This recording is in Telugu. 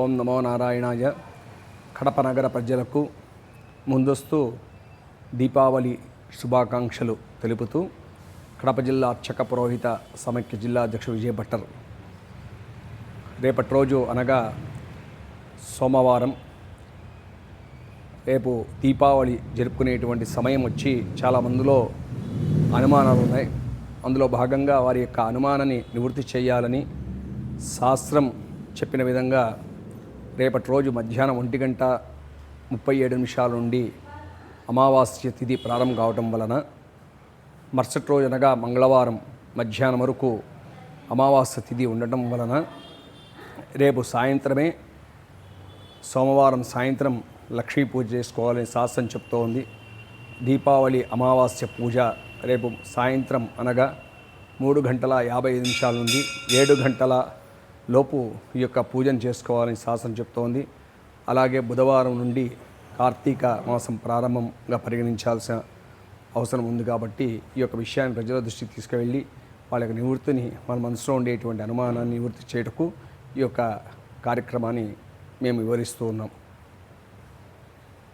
ఓం నమో నారాయణాయ కడప నగర ప్రజలకు ముందస్తు దీపావళి శుభాకాంక్షలు తెలుపుతూ కడప జిల్లా అర్చక పురోహిత సమైక్య జిల్లా అధ్యక్షుడు విజయ భట్టర్. రేపటి రోజు అనగా సోమవారం రేపు దీపావళి జరుపుకునేటువంటి సమయం వచ్చి చాలా మందిలో అనుమానాలు ఉన్నాయి. అందులో భాగంగా వారి యొక్క అనుమానాన్ని నివృత్తి చేయాలని శాస్త్రం చెప్పిన విధంగా రేపటి రోజు మధ్యాహ్నం ఒంటి గంట ముప్పై ఏడు నిమిషాల నుండి అమావాస్య తిథి ప్రారంభం కావటం వలన మరుసటి రోజు అనగా మంగళవారం మధ్యాహ్నం వరకు అమావాస్య తిథి ఉండటం వలన రేపు సాయంత్రమే సోమవారం సాయంత్రం లక్ష్మీ పూజ చేసుకోవాలని శాస్త్రం చెప్తోంది. దీపావళి అమావాస్య పూజ రేపు సాయంత్రం అనగా మూడు గంటల యాభై ఐదు నిమిషాల నుండి ఏడు గంటల లోపు ఈ యొక్క పూజను చేసుకోవాలని శాసనం చెప్తోంది. అలాగే బుధవారం నుండి కార్తీక మాసం ప్రారంభంగా పరిగణించాల్సిన అవసరం ఉంది కాబట్టి ఈ యొక్క విషయాన్ని ప్రజల దృష్టికి తీసుకువెళ్ళి వాళ్ళ యొక్క నివృత్తిని మన మనసులో ఉండేటువంటి అనుమానాన్ని నివృత్తి చేయటకు ఈ యొక్క కార్యక్రమాన్ని మేము వివరిస్తూ ఉన్నాం.